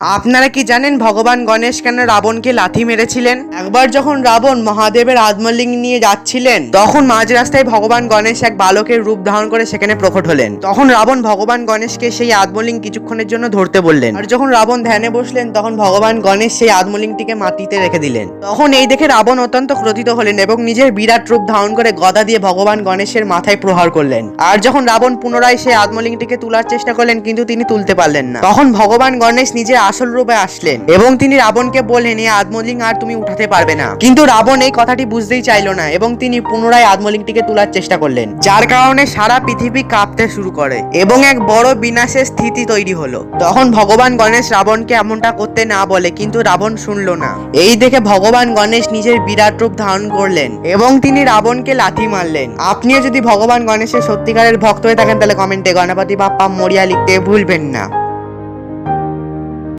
আপনারা কি জানেন ভগবান গণেশ কেন রাবণকে লাথি মেরেছিলেন? একবার যখন রাবণ মহাদেবের আত্মলিঙ্গ নিয়ে যাচ্ছিলেন, তখন মাঝ রাস্তায় ভগবান গণেশ এক বালকের রূপ ধারণ করে সেখানে প্রকট হলেন। তখন রাবণ ভগবান গণেশকে সেই আত্মলিঙ্গ কিছুক্ষণের জন্য ধরতে বললেন। আর যখন রাবণ ধ্যানে বসলেন, তখন ভগবান গণেশ সেই আত্মলিঙ্গটিকে মাটিতে রেখে দিলেন। তখন এই দেখে রাবণ অত্যন্ত ক্রোধিত হলেন এবং নিজের বিরাট রূপ ধারণ করে গদা দিয়ে ভগবান গণেশের মাথায় প্রহার করলেন। আর যখন রাবণ পুনরায় সেই আত্মলিঙ্গটিকে তোলার চেষ্টা করলেন, কিন্তু তিনি তুলতে পারলেন না। তখন ভগবান গণেশ নিজের আসল রূপে আসলেন। এবং তিনি রাবণকে বললেন এই আত্মলিঙ্গ আর তুমি উঠাতে পারবে না। কিন্তু রাবণ এই কথাটি বুঝতেই চাইলো না এবং তিনি পুনরায় আত্মলিঙ্গটিকে তোলার চেষ্টা করলেন, যার কারণে সারা পৃথিবী কাঁপতে শুরু করে এবং এক বড় বিনাশের স্থিতি তৈরি হলো। তখন ভগবান গণেশ রাবণকে এমনটা করতে না বলে কিন্তু রাবণ শুনলো না। এই দেখে ভগবান গণেশ নিজের বিরাট রূপ ধারণ করলেন এবং তিনি রাবণকে লাথি মারলেন। আপনিও যদি ভগবান গণেশের সত্যিকারের ভক্ত হয়ে থাকেন, তাহলে কমেন্টে গণপতি বাপ্পা মরিয়া লিখতে ভুলবেন না।